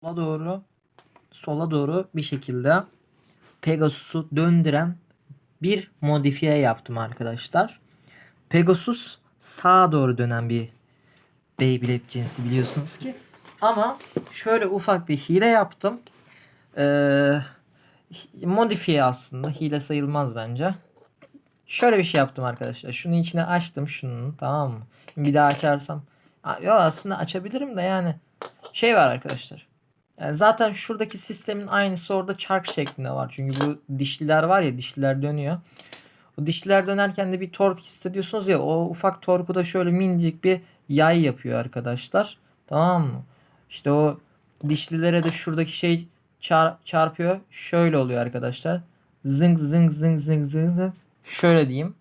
sola doğru sola doğru bir şekilde Pegasus'u döndüren bir modifiye yaptım arkadaşlar. Pegasus sağa doğru dönen bir Beyblade cinsi biliyorsunuz ki. Ama şöyle ufak bir hile yaptım. Ee, modifiye aslında. Hile sayılmaz bence. Şöyle bir şey yaptım arkadaşlar. Şunu içine açtım şunun tamam mı? Bir daha açarsam. Yok aslında açabilirim de yani. Şey var arkadaşlar. Yani zaten şuradaki sistemin aynısı orada çark şeklinde var. Çünkü bu dişliler var ya dişliler dönüyor. O dişliler dönerken de bir tork hissediyorsunuz ya o ufak torku da şöyle minicik bir yay yapıyor arkadaşlar. Tamam mı? İşte o dişlilere de şuradaki şey çar- çarpıyor. Şöyle oluyor arkadaşlar. Zınk zınk zınk zınk zınk zınk. Şöyle diyeyim.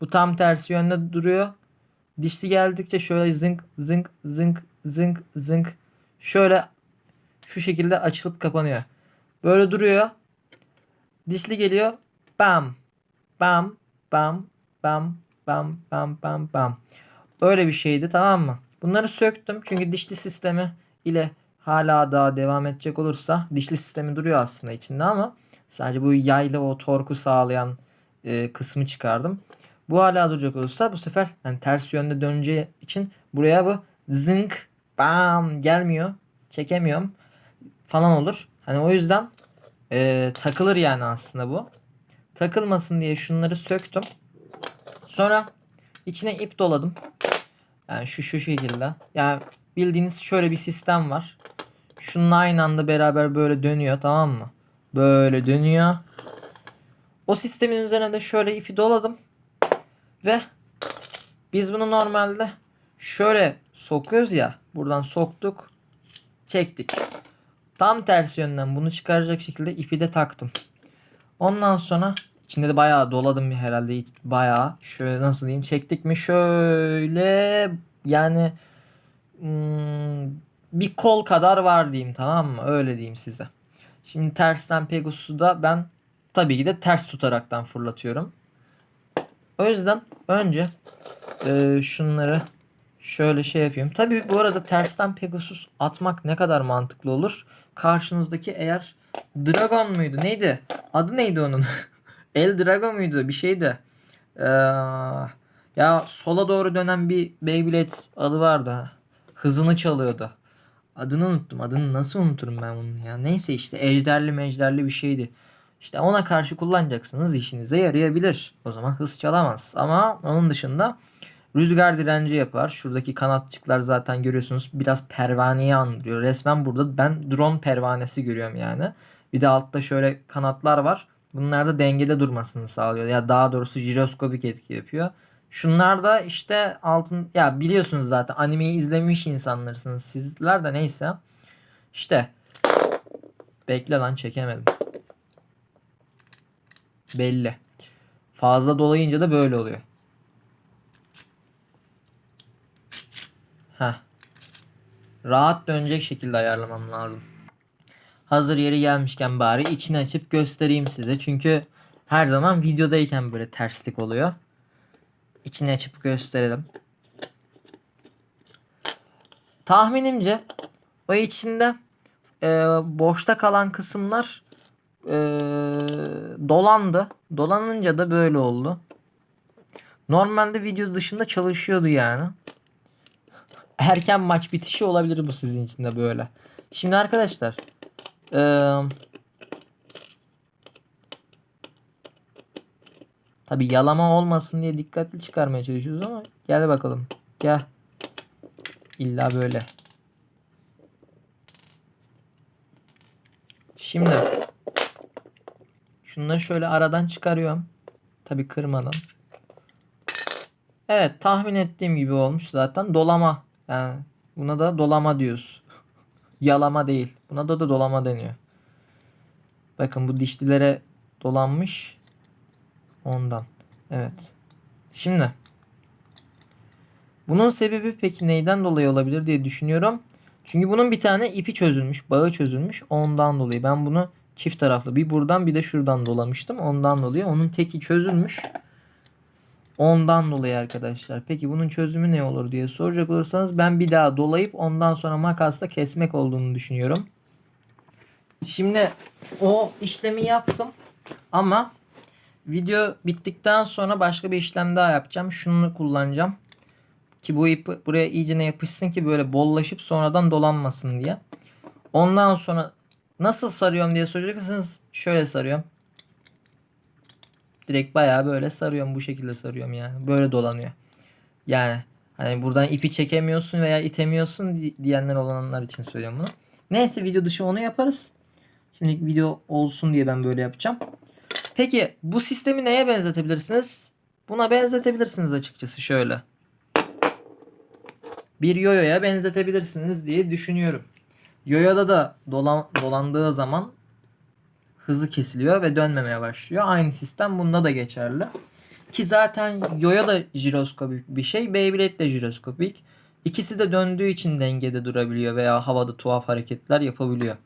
Bu tam tersi yönde duruyor. Dişli geldikçe şöyle zınk zınk zınk zınk zınk şöyle şu şekilde açılıp kapanıyor. Böyle duruyor. Dişli geliyor. Bam. Bam. Bam. Bam. Bam. Bam. Bam. Bam. Öyle bir şeydi tamam mı? Bunları söktüm çünkü dişli sistemi ile hala daha devam edecek olursa dişli sistemi duruyor aslında içinde ama sadece bu yayla o torku sağlayan e, kısmı çıkardım. Bu hala duracak olursa bu sefer yani ters yönde döneceği için buraya bu zınk bam gelmiyor. Çekemiyorum falan olur. Hani o yüzden e, takılır yani aslında bu. Takılmasın diye şunları söktüm. Sonra içine ip doladım. Yani şu şu şekilde. Yani bildiğiniz şöyle bir sistem var. Şununla aynı anda beraber böyle dönüyor tamam mı? Böyle dönüyor. O sistemin üzerine de şöyle ipi doladım. Ve biz bunu normalde şöyle sokuyoruz ya. Buradan soktuk. Çektik. Tam tersi yönden bunu çıkaracak şekilde ipi de taktım. Ondan sonra içinde de bayağı doladım herhalde bayağı. Şöyle nasıl diyeyim çektik mi şöyle yani hmm, bir kol kadar var diyeyim tamam mı? Öyle diyeyim size. Şimdi tersten Pegasus'u da ben tabii ki de ters tutaraktan fırlatıyorum. O yüzden önce e, şunları şöyle şey yapayım. Tabii bu arada tersten Pegasus atmak ne kadar mantıklı olur? Karşınızdaki eğer Dragon muydu? Neydi? Adı neydi onun? El Dragon muydu? Bir şeydi. Ee, ya sola doğru dönen bir Beyblade adı vardı. Hızını çalıyordu. Adını unuttum. Adını nasıl unuturum ben bunu ya? Neyse işte ejderli mejderli bir şeydi. İşte ona karşı kullanacaksınız işinize yarayabilir. O zaman hız çalamaz. Ama onun dışında rüzgar direnci yapar. Şuradaki kanatçıklar zaten görüyorsunuz biraz pervaneyi andırıyor. Resmen burada ben drone pervanesi görüyorum yani. Bir de altta şöyle kanatlar var. Bunlar da dengede durmasını sağlıyor. Ya daha doğrusu jiroskopik etki yapıyor. Şunlar da işte altın ya biliyorsunuz zaten animeyi izlemiş insanlarsınız sizler de neyse. İşte bekle lan çekemedim. Belli. Fazla dolayınca da böyle oluyor. Rahat dönecek şekilde ayarlamam lazım. Hazır yeri gelmişken bari içini açıp göstereyim size. Çünkü her zaman videodayken böyle terslik oluyor. İçini açıp gösterelim. Tahminimce o içinde e, boşta kalan kısımlar e, dolandı. Dolanınca da böyle oldu. Normalde video dışında çalışıyordu yani. Erken maç bitişi olabilir bu sizin için de böyle. Şimdi arkadaşlar ee, Tabi yalama olmasın diye dikkatli çıkarmaya çalışıyoruz ama gel bakalım. Gel. İlla böyle. Şimdi şunları şöyle aradan çıkarıyorum. Tabi kırmadan. Evet tahmin ettiğim gibi olmuş zaten. Dolama. Yani buna da dolama diyoruz. Yalama değil. Buna da da dolama deniyor. Bakın bu dişlilere dolanmış. Ondan. Evet. Şimdi. Bunun sebebi peki neyden dolayı olabilir diye düşünüyorum. Çünkü bunun bir tane ipi çözülmüş. Bağı çözülmüş. Ondan dolayı. Ben bunu çift taraflı bir buradan bir de şuradan dolamıştım. Ondan dolayı. Onun teki çözülmüş. Ondan dolayı arkadaşlar. Peki bunun çözümü ne olur diye soracak olursanız ben bir daha dolayıp ondan sonra makasla kesmek olduğunu düşünüyorum. Şimdi o işlemi yaptım ama video bittikten sonra başka bir işlem daha yapacağım. Şunu kullanacağım. Ki bu ipi buraya iyicene yapışsın ki böyle bollaşıp sonradan dolanmasın diye. Ondan sonra nasıl sarıyorum diye soracaksınız. Şöyle sarıyorum. Direkt bayağı böyle sarıyorum. Bu şekilde sarıyorum yani. Böyle dolanıyor. Yani hani buradan ipi çekemiyorsun veya itemiyorsun di- diyenler olanlar için söylüyorum bunu. Neyse video dışı onu yaparız. Şimdi video olsun diye ben böyle yapacağım. Peki bu sistemi neye benzetebilirsiniz? Buna benzetebilirsiniz açıkçası şöyle. Bir yoyoya benzetebilirsiniz diye düşünüyorum. Yoyoda da dolan, dolandığı zaman hızı kesiliyor ve dönmemeye başlıyor. Aynı sistem bunda da geçerli. Ki zaten yoyo da jiroskopik bir şey. Beyblade de jiroskopik. İkisi de döndüğü için dengede durabiliyor veya havada tuhaf hareketler yapabiliyor.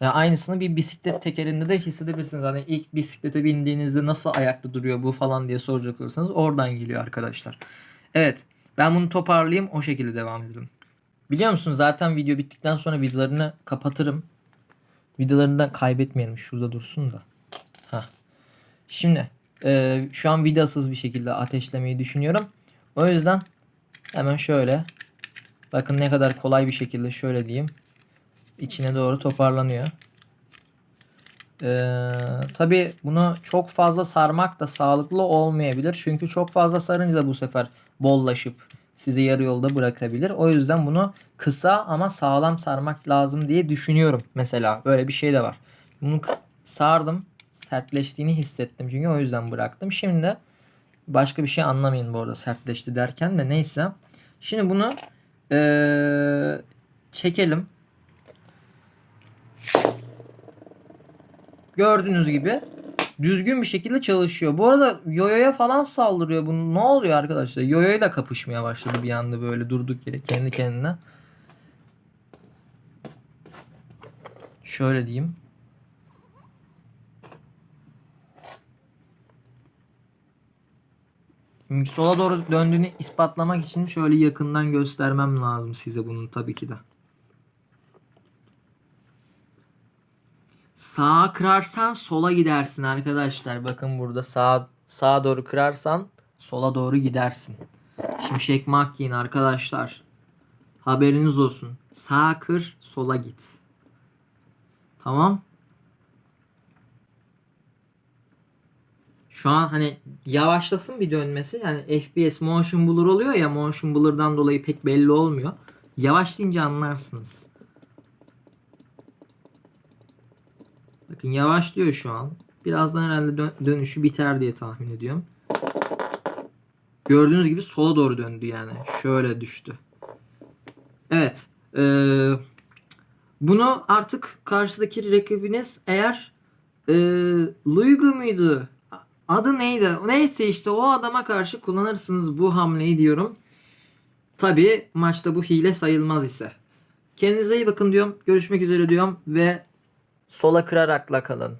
Yani aynısını bir bisiklet tekerinde de hissedebilirsiniz. Hani ilk bisiklete bindiğinizde nasıl ayakta duruyor bu falan diye soracak olursanız oradan geliyor arkadaşlar. Evet ben bunu toparlayayım o şekilde devam edelim. Biliyor musun zaten video bittikten sonra videolarını kapatırım. Videolarını da kaybetmeyelim. Şurada dursun da. Hah. Şimdi e, şu an vidasız bir şekilde ateşlemeyi düşünüyorum. O yüzden hemen şöyle bakın ne kadar kolay bir şekilde şöyle diyeyim içine doğru toparlanıyor. Ee, Tabi bunu çok fazla sarmak da sağlıklı olmayabilir. Çünkü çok fazla sarınca da bu sefer bollaşıp sizi yarı yolda bırakabilir. O yüzden bunu kısa ama sağlam sarmak lazım diye düşünüyorum. Mesela böyle bir şey de var. Bunu sardım. Sertleştiğini hissettim çünkü o yüzden bıraktım. Şimdi başka bir şey anlamayın bu arada sertleşti derken de neyse. Şimdi bunu ee, çekelim. Gördüğünüz gibi düzgün bir şekilde çalışıyor. Bu arada yoyoya falan saldırıyor. Bu ne oluyor arkadaşlar? Yoyoyla kapışmaya başladı bir anda böyle durduk yere kendi kendine. Şöyle diyeyim. Sola doğru döndüğünü ispatlamak için şöyle yakından göstermem lazım size bunun tabii ki de. Sağa kırarsan sola gidersin arkadaşlar. Bakın burada sağ sağa doğru kırarsan sola doğru gidersin. Şimşek McQueen arkadaşlar. Haberiniz olsun. Sağa kır, sola git. Tamam? Şu an hani yavaşlasın bir dönmesi. Yani FPS motion blur oluyor ya motion blur'dan dolayı pek belli olmuyor. Yavaşlayınca anlarsınız. Bakın yavaşlıyor şu an. Birazdan herhalde dön- dönüşü biter diye tahmin ediyorum. Gördüğünüz gibi sola doğru döndü yani. Şöyle düştü. Evet. Ee, bunu artık karşıdaki rakibiniz eğer ee, Luigu muydu? Adı neydi? Neyse işte o adama karşı kullanırsınız bu hamleyi diyorum. Tabi maçta bu hile sayılmaz ise. Kendinize iyi bakın diyorum. Görüşmek üzere diyorum ve sola kırarakla kalın.